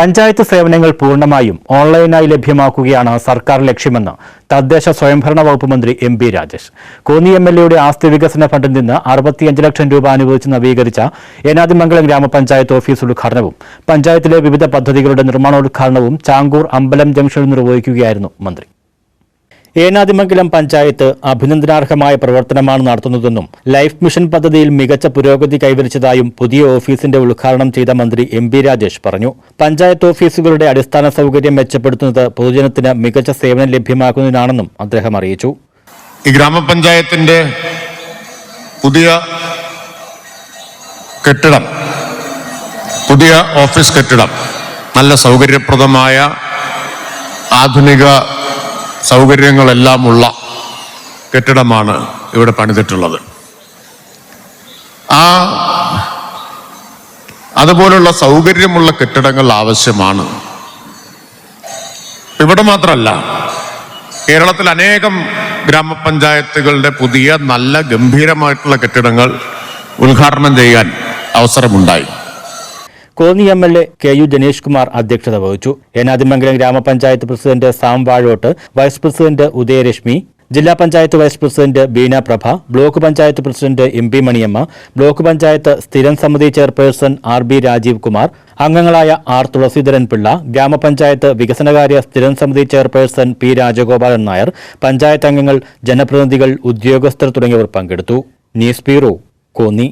പഞ്ചായത്ത് സേവനങ്ങൾ പൂർണമായും ഓൺലൈനായി ലഭ്യമാക്കുകയാണ് സർക്കാർ ലക്ഷ്യമെന്ന് തദ്ദേശ സ്വയംഭരണ വകുപ്പ് മന്ത്രി M P Rajesh. Konni M L എയുടെ ആസ്തി വികസന ഫണ്ടിൽ നിന്ന് അറുപത്തിയഞ്ച് ലക്ഷം രൂപ അനുവദിച്ച് നവീകരിച്ച ഏനാദിമംഗലം ഗ്രാമപഞ്ചായത്ത് ഓഫീസ് ഉദ്ഘാടനവും പഞ്ചായത്തിലെ വിവിധ പദ്ധതികളുടെ നിർമ്മാണോദ്ഘാടനവും ചാങ്കൂർ അമ്പലം ജംഗ്ഷനിൽ നിർവഹിക്കുകയായിരുന്നു മന്ത്രി. ഏനാദിമംഗലം പഞ്ചായത്ത് അഭിനന്ദനാർഹമായ പ്രവർത്തനമാണ് നടത്തുന്നതെന്നും ലൈഫ് മിഷൻ പദ്ധതിയിൽ മികച്ച പുരോഗതി കൈവരിച്ചതായും പുതിയ ഓഫീസിന്റെ ഉദ്ഘാടനം ചെയ്ത മന്ത്രി എം ബി രാജേഷ് പറഞ്ഞു. പഞ്ചായത്ത് ഓഫീസുകളുടെ അടിസ്ഥാന സൗകര്യം മെച്ചപ്പെടുത്തുന്നത് പൊതുജനത്തിന് മികച്ച സേവനം ലഭ്യമാക്കുന്നതിനാണെന്നും അദ്ദേഹം അറിയിച്ചു. ഈ ഗ്രാമപഞ്ചായത്തിന്റെ പുതിയ കെട്ടിടം പുതിയ ഓഫീസ് കെട്ടിടം നല്ല സൗകര്യപ്രദമായ ആധുനിക സൗകര്യങ്ങളെല്ലാം ഉള്ള കെട്ടിടമാണ് ഇവിടെ പണിതിട്ടുള്ളത്. ആ അതുപോലുള്ള സൗകര്യമുള്ള കെട്ടിടങ്ങൾ ആവശ്യമാണ്. ഇവിടെ മാത്രമല്ല കേരളത്തിൽ അനേകം ഗ്രാമപഞ്ചായത്തുകളുടെ പുതിയ നല്ല ഗംഭീരമായിട്ടുള്ള കെട്ടിടങ്ങൾ ഉദ്ഘാടനം ചെയ്യാൻ അവസരമുണ്ടായി. Konni M L A K U Janeesh Kumar അധ്യക്ഷത വഹിച്ചു. ഏനാദിമംഗലം ഗ്രാമപഞ്ചായത്ത് president Sam Vazhottu vice president Udayarashmi ജില്ലാ panchayat vice president Beena Prabha block panchayat president M P Maniyamma block panchayat സ്ഥിരം സമിതി chairperson R B Rajeev Kumar അംഗങ്ങളായ R Thulaseedharan Pillai ഗ്രാമപഞ്ചായത്ത് വികസനകാര്യ സ്ഥിരം സമിതി ചെയർപേഴ്സൺ പി രാജഗോപാലൻ നായർ പഞ്ചായത്ത് അംഗങ്ങൾ ജനപ്രതിനിധികൾ ഉദ്യോഗസ്ഥർ തുടങ്ങിയവർ പങ്കെടുത്തു. News bureau Konni.